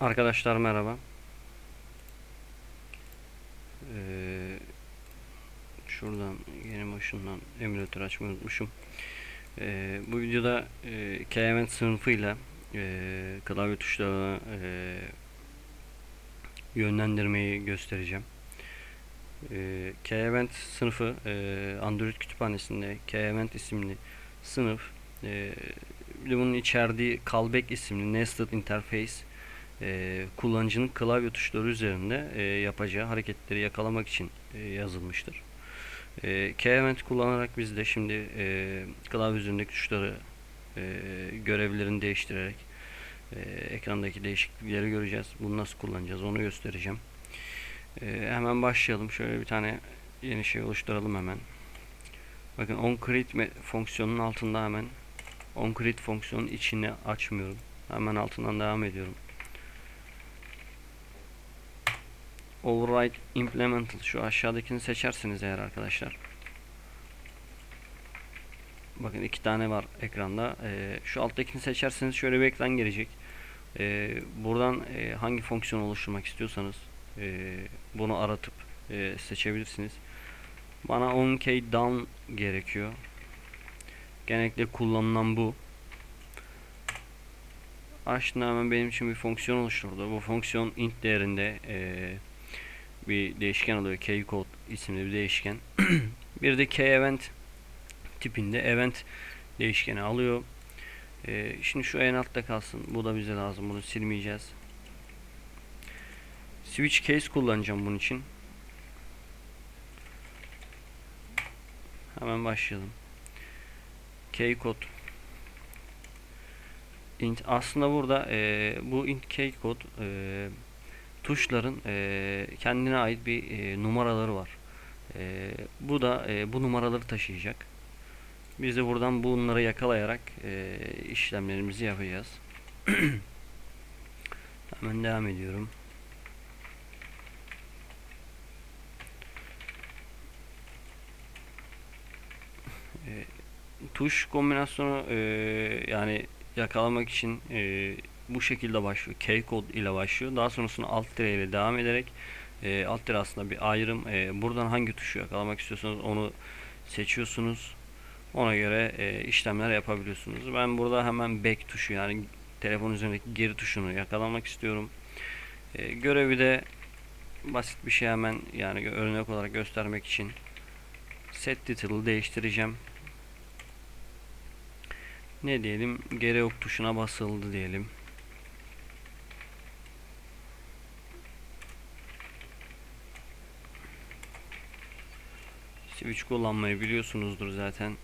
Arkadaşlar merhaba. Ee, şuradan yeni başından emülatör açmayı unutmuşum. Ee, bu videoda e, KMN sınıfıyla e, klavye tuşlarını e, yönlendirmeyi göstereceğim. E, KEvent sınıfı e, Android kütüphanesinde KEvent isimli sınıf e, bunun içerdiği Callback isimli Nested Interface e, kullanıcının klavye tuşları üzerinde e, yapacağı hareketleri yakalamak için e, yazılmıştır. E, KEvent kullanarak biz de şimdi e, klavye üzerindeki tuşları e, görevlerini değiştirerek e, ekrandaki değişiklikleri göreceğiz. Bunu nasıl kullanacağız onu göstereceğim. E, hemen başlayalım. Şöyle bir tane yeni şey oluşturalım hemen. Bakın onCreate fonksiyonunun altında hemen onCreate fonksiyonun içini açmıyorum. Hemen altından devam ediyorum. Override Implemental şu aşağıdakini seçerseniz eğer arkadaşlar. Bakın iki tane var ekranda. Ee, şu alttakini seçerseniz şöyle bir ekran gelecek. Ee, buradan e, hangi fonksiyon oluşturmak istiyorsanız e, bunu aratıp e, seçebilirsiniz. Bana 10k down gerekiyor. Genellikle kullanılan bu. Açtığında hemen benim için bir fonksiyon oluşturdu. Bu fonksiyon int değerinde e, bir değişken alıyor. K-code isimli bir değişken. bir de K-event tipinde event değişkeni alıyor. E, şimdi şu en altta kalsın. Bu da bize lazım. Bunu silmeyeceğiz. Switch case kullanacağım bunun için. Hemen başlayalım. K-code int aslında burada e, bu int K-code e, tuşların e, kendine ait bir e, numaraları var. E, bu da e, bu numaraları taşıyacak. Biz de buradan bunları yakalayarak e, işlemlerimizi yapacağız. Hemen devam ediyorum. E, tuş kombinasyonu e, yani yakalamak için e, bu şekilde başlıyor. K kod ile başlıyor. Daha sonrasında alt tire ile devam ederek e, alt tire aslında bir ayrım. E, buradan hangi tuşu yakalamak istiyorsanız onu seçiyorsunuz. Ona göre e, işlemler yapabiliyorsunuz. Ben burada hemen back tuşu yani telefon üzerindeki geri tuşunu yakalamak istiyorum. E, görevi de basit bir şey hemen yani örnek olarak göstermek için set title'ı değiştireceğim. Ne diyelim? Geri ok tuşuna basıldı diyelim. Switch kullanmayı biliyorsunuzdur zaten.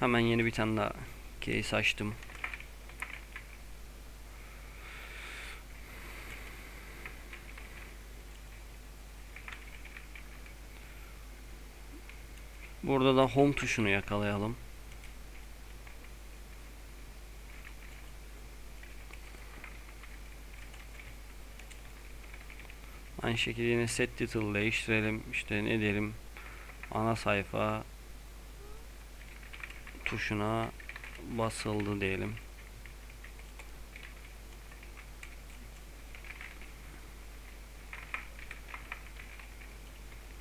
Hemen yeni bir tane daha case açtım. Burada da home tuşunu yakalayalım. Aynı şekilde yine set title değiştirelim. İşte ne diyelim ana sayfa tuşuna basıldı diyelim.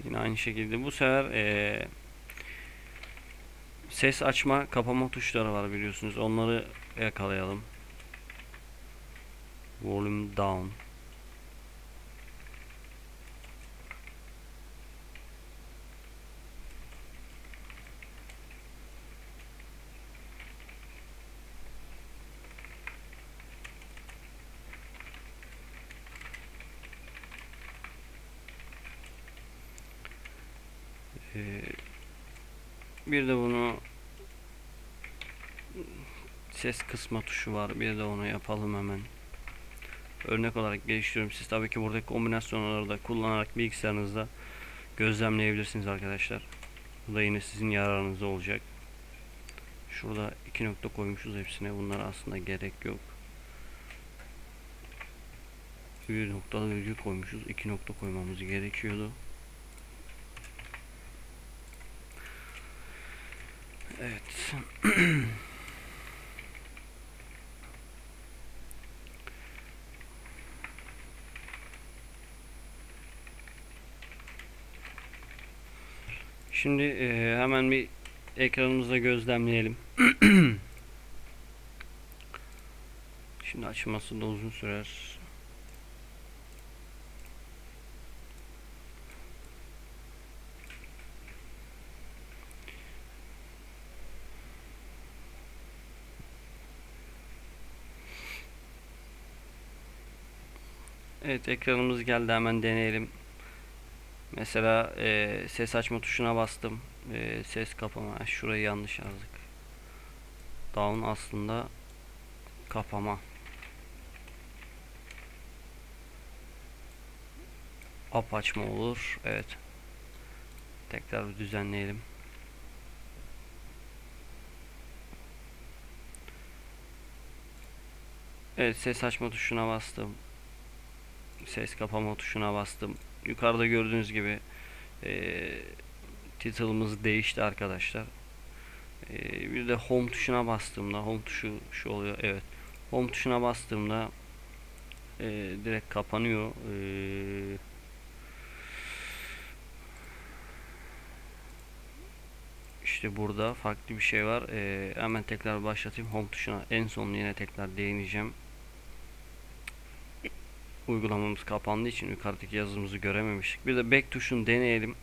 Yine aynı şekilde bu sefer ee, ses açma kapama tuşları var biliyorsunuz. Onları yakalayalım. Volume down. Ee, bir de bunu ses kısma tuşu var. Bir de onu yapalım hemen. Örnek olarak geliştiriyorum. Siz tabii ki buradaki kombinasyonları da kullanarak bilgisayarınızda gözlemleyebilirsiniz arkadaşlar. Bu da yine sizin yararınıza olacak. Şurada iki nokta koymuşuz hepsine. Bunlar aslında gerek yok. Bir noktalı virgül koymuşuz. iki nokta koymamız gerekiyordu. Evet. Şimdi e, hemen bir ekranımızda gözlemleyelim. Şimdi açılması da uzun sürer. Evet ekranımız geldi hemen deneyelim. Mesela e, ses açma tuşuna bastım. E, ses kapama. Şurayı yanlış yazdık. Down aslında kapama. Up açma olur. Evet. Tekrar düzenleyelim. Evet ses açma tuşuna bastım. Ses kapama tuşuna bastım. Yukarıda gördüğünüz gibi eee title'ımız değişti arkadaşlar. Eee, bir de home tuşuna bastığımda home tuşu şu oluyor. Evet. Home tuşuna bastığımda eee, direkt kapanıyor. Eee, işte burada farklı bir şey var. Eee, hemen tekrar başlatayım. Home tuşuna en son yine tekrar değineceğim uygulamamız kapandığı için yukarıdaki yazımızı görememiştik. Bir de back tuşunu deneyelim.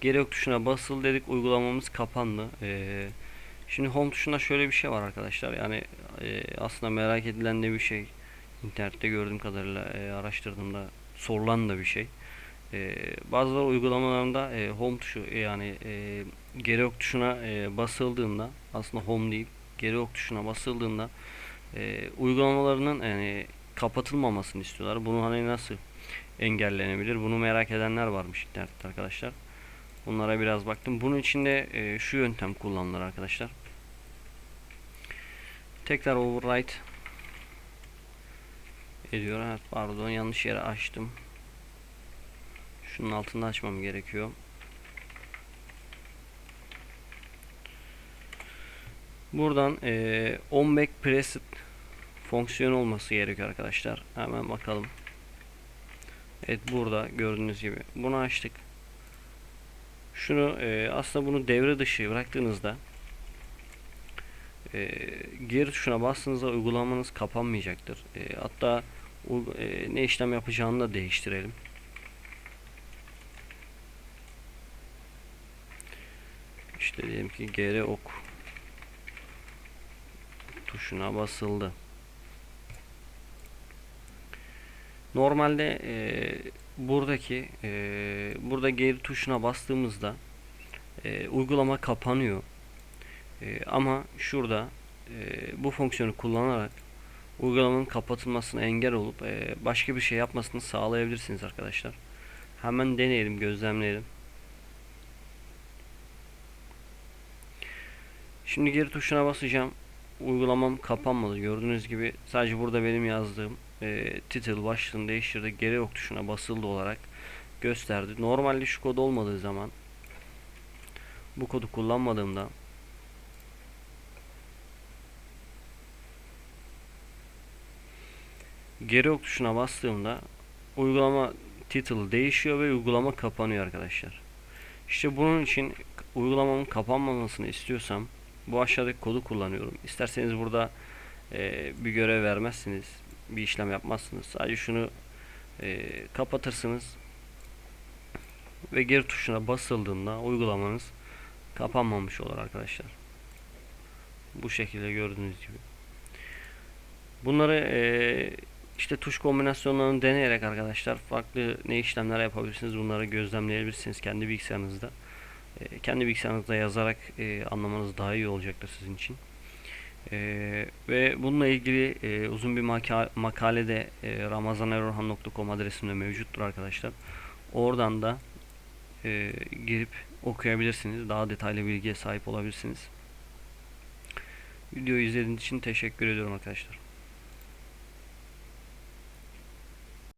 Geri yok tuşuna basıl dedik uygulamamız kapandı. Ee, şimdi home tuşunda şöyle bir şey var arkadaşlar. Yani e, aslında merak edilen de bir şey. İnternette gördüğüm kadarıyla e, araştırdığımda sorulan da bir şey. E, bazıları uygulamalarında e, home tuşu e, yani e, geri ok tuşuna e, basıldığında aslında home değil geri ok tuşuna basıldığında e, uygulamalarının yani kapatılmamasını istiyorlar. Bunu hani nasıl engellenebilir? Bunu merak edenler varmış internette arkadaşlar. Bunlara biraz baktım. Bunun için de e, şu yöntem kullanılır arkadaşlar. Tekrar override ediyor. Evet, pardon yanlış yere açtım. Şunun altında açmam gerekiyor. Buradan e, on back pressed fonksiyon olması gerekiyor arkadaşlar. Hemen bakalım. Evet burada gördüğünüz gibi. Bunu açtık. Şunu e, aslında bunu devre dışı bıraktığınızda e, geri tuşuna bastığınızda uygulamanız kapanmayacaktır. E, hatta e, ne işlem yapacağını da değiştirelim. İşte diyelim ki geri ok tuşuna basıldı. Normalde e, buradaki e, burada geri tuşuna bastığımızda e, uygulama kapanıyor. E, ama şurada e, bu fonksiyonu kullanarak uygulamanın kapatılmasına engel olup e, başka bir şey yapmasını sağlayabilirsiniz arkadaşlar. Hemen deneyelim, gözlemleyelim. Şimdi geri tuşuna basacağım. Uygulamam kapanmadı. Gördüğünüz gibi sadece burada benim yazdığım e, title başlığını değiştirdi. Geri ok tuşuna basıldı olarak gösterdi. Normalde şu kod olmadığı zaman bu kodu kullanmadığımda geri ok tuşuna bastığımda uygulama title değişiyor ve uygulama kapanıyor arkadaşlar. İşte bunun için uygulamamın kapanmamasını istiyorsam bu aşağıdaki kodu kullanıyorum. İsterseniz burada e, bir görev vermezsiniz bir işlem yapmazsınız. Sadece şunu e, kapatırsınız ve geri tuşuna basıldığında uygulamanız kapanmamış olur arkadaşlar. Bu şekilde gördüğünüz gibi. Bunları e, işte tuş kombinasyonlarını deneyerek arkadaşlar farklı ne işlemler yapabilirsiniz bunları gözlemleyebilirsiniz kendi bilgisayarınızda. E, kendi bilgisayarınızda yazarak e, anlamanız daha iyi olacaktır sizin için. Ee, ve bununla ilgili e, uzun bir maka makale de e, ramazanerorhan.com adresinde mevcuttur arkadaşlar. Oradan da e, girip okuyabilirsiniz. Daha detaylı bilgiye sahip olabilirsiniz. Videoyu izlediğiniz için teşekkür ediyorum arkadaşlar.